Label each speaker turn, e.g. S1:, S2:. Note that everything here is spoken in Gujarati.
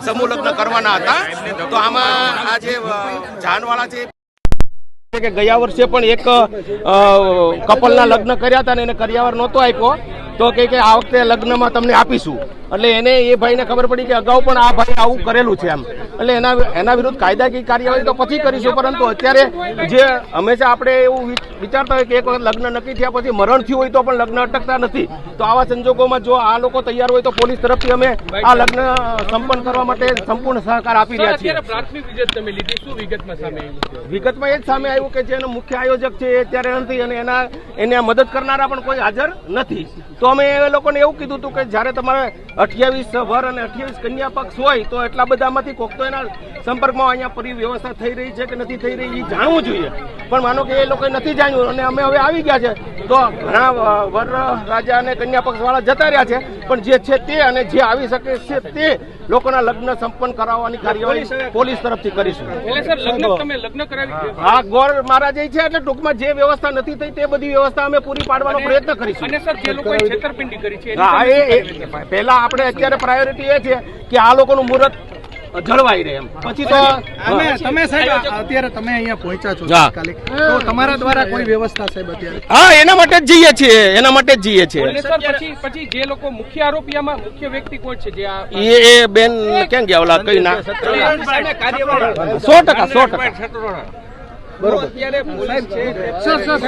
S1: સમૂહ લગ્ન કરવાના હતા તો આમાં આ જે જાનવાળા છે કે ગયા વર્ષે પણ એક અ, કપલના લગ્ન કર્યા હતા અને એને કર્યાવર નહોતો આપ્યો તો કે કે આ વખતે લગ્નમાં તમને આપીશું. એટલે એને એ ભાઈને ખબર પડી કે અગાઉ પણ આ ભાઈ આવું કરેલું છે એમ. એટલે એના એના વિરુદ્ધ કાયદાકીય કાર્યવાહી તો પછી કરીશું પરંતુ અત્યારે જે હંમેશા આપણે એવું વિચારતા હોય કે એક વખત લગ્ન નક્કી થયા પછી મરણ થયું હોય તો પણ લગ્ન અટકતા નથી. તો આવા સંજોગોમાં જો આ લોકો તૈયાર હોય તો પોલીસ તરફથી અમે આ લગ્ન સંપન્ન કરવા માટે સંપૂર્ણ સહકાર આપી રહ્યા છીએ.
S2: પ્રાથમિક વિગત તમે લીધી શું વિગતમાં સામે આવ્યું છે?
S1: વિગતમાં એ જ સામે આવ્યું કે જેનો મુખ્ય આયોજક છે એ અત્યારે નથી અને એના એને મદદ કરનારા પણ કોઈ હાજર નથી. તો અમે એ લોકોને એવું કીધું હતું કે જ્યારે તમારે અઠ્યાવીસ વર અને અઠ્યાવીસ કન્યા પક્ષ હોય તો એટલા બધામાંથી કોક તો એના સંપર્કમાં અહીંયા પરી વ્યવસ્થા થઈ રહી છે કે નથી થઈ રહી એ જાણવું જોઈએ. પણ માનો કે એ લોકોએ નથી જાણ્યું અને અમે હવે આવી ગયા છે. તો ઘણા વર રાજા અને કન્યા પક્ષ વાળા જતા રહ્યા છે. પણ જે છે તે અને જે આવી શકે છે તે લોકોના લગ્ન સંપન્ન કરાવવાની કાર્યવાહી પોલીસ તરફથી કરીશું.
S2: એટલે સર લગ્ન તમે લગ્ન કરાવી
S1: હા ગોર મહારાજ છે એટલે ટૂંકમાં જે વ્યવસ્થા નથી થઈ તે બધી વ્યવસ્થા અમે પૂરી પાડવાનો પ્રયત્ન કરીશું.
S2: અને સર જે લોકોએ છેતરપિંડી કરી છે એની
S1: હા એ એ પહેલા આપણે અત્યારે પ્રાયોરિટી એ છે કે આ લોકોનું મુહૂર્ત જળવાઈ રહે એમ. પછી તો
S3: તમે તમે સાહેબ અત્યારે તમે અહીંયા પહોંચ્યા છો
S1: હા.
S3: તાત્કાલિક. તો તમારા દ્વારા કોઈ વ્યવસ્થા સાહેબ અત્યારે?
S1: હા એના માટે જ જઈએ છીએ એના માટે જ જઈએ છીએ.
S2: પછી પછી જે લોકો મુખ્ય આરોપીમાં મુખ્ય વ્યક્તિ કોણ છે જે આ
S1: એ એ બેન ક્યાં ગયા ઓલા? કઈ ના
S2: સામે કાર્યવાહી
S1: સો ટકા સો ટકા.
S2: બરોબર અત્યારે પોલીસ છે